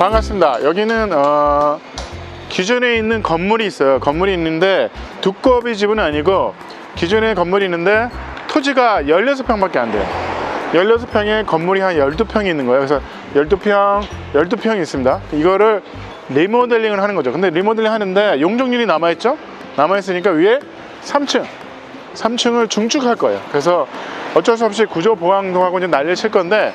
반갑습니다. 여기는 어, 기존에 있는 건물이 있어요. 건물이 있는데 두꺼비 집은 아니고 기존에 건물이 있는데 토지가 16평밖에 안 돼요. 16평에 건물이 한 12평이 있는 거예요. 그래서 12평, 12평이 있습니다. 이거를 리모델링을 하는 거죠. 근데 리모델링 하는데 용적률이 남아있죠? 남아있으니까 위에 3층, 3층을 중축할 거예요. 그래서 어쩔 수 없이 구조 보강도 하고 이제 난리를 칠 건데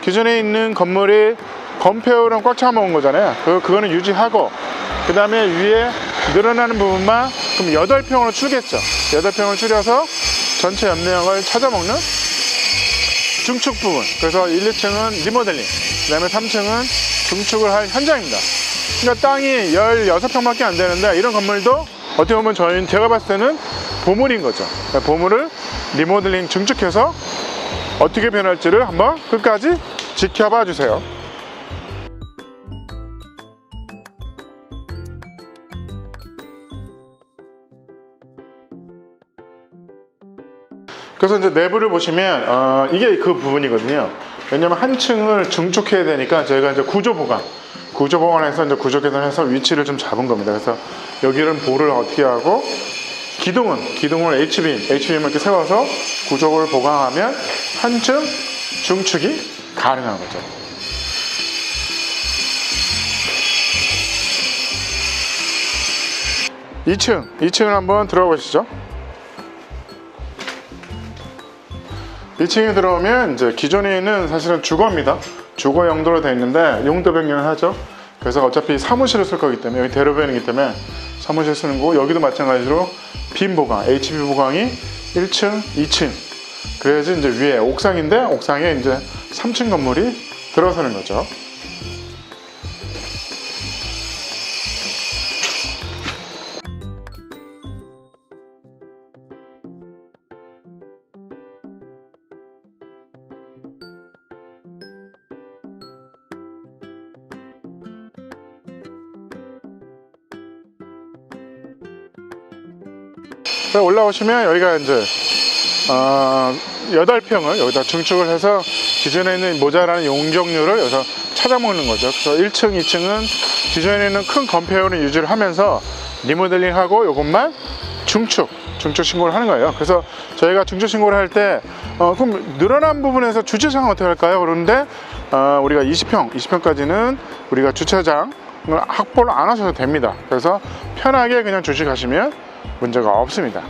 기존에 있는 건물이 건폐율은 꽉 차 먹은 거잖아요. 그, 그거는 유지하고 그 다음에 위에 늘어나는 부분만 그럼 8평으로 줄겠죠. 8평을 줄여서 전체 연내형을 찾아먹는 중축 부분. 그래서 1, 2층은 리모델링, 그 다음에 3층은 중축을 할 현장입니다. 그러니까 땅이 16평밖에 안 되는데 이런 건물도 어떻게 보면 저희는 제가 봤을 때는 보물인 거죠. 그러니까 보물을 리모델링 중축해서 어떻게 변할지를 한번 끝까지 지켜봐 주세요. 그래서 이제 내부를 보시면 어, 이게 그 부분이거든요. 왜냐면 한 층을 중축해야 되니까 저희가 이제 구조 보강, 구조 보강해서 이제 구조 개선해서 위치를 좀 잡은 겁니다. 그래서 여기는 볼을 어떻게 하고 기둥은 기둥을 H빔, H빔을 이렇게 세워서 구조를 보강하면 한 층 중축이 가능한 거죠. 이층이층을 한번 들어가 보시죠. 2층에 들어오면 이제 기존에 있는 사실은 주거입니다. 주거 용도로 되어 있는데 용도 변경을 하죠. 그래서 어차피 사무실을 쓸 거기 때문에 여기 대로변이기 때문에 사무실 쓰는 거고 여기도 마찬가지로 빔 보강, HB 보강이 1층, 2층. 그래야지 이제 위에 옥상인데 옥상에 이제 3층 건물이 들어서는 거죠. 자, 올라오시면 여기가 이제 어, 8평을 여기다 중축을 해서 기존에 있는 모자라는 용적률을 여기서 찾아먹는 거죠. 그래서 1층, 2층은 기존에 있는 큰 건폐율을 유지를 하면서 리모델링하고 이것만 중축, 중축 신고를 하는 거예요. 그래서 저희가 중축 신고를 할 때, 어, 그럼 늘어난 부분에서 주차장은 어떻게 할까요? 그런데, 어, 우리가 20평, 20평까지는 우리가 주차장을 확보를 안 하셔도 됩니다. 그래서 편하게 그냥 주식하시면 문제가 없습니다.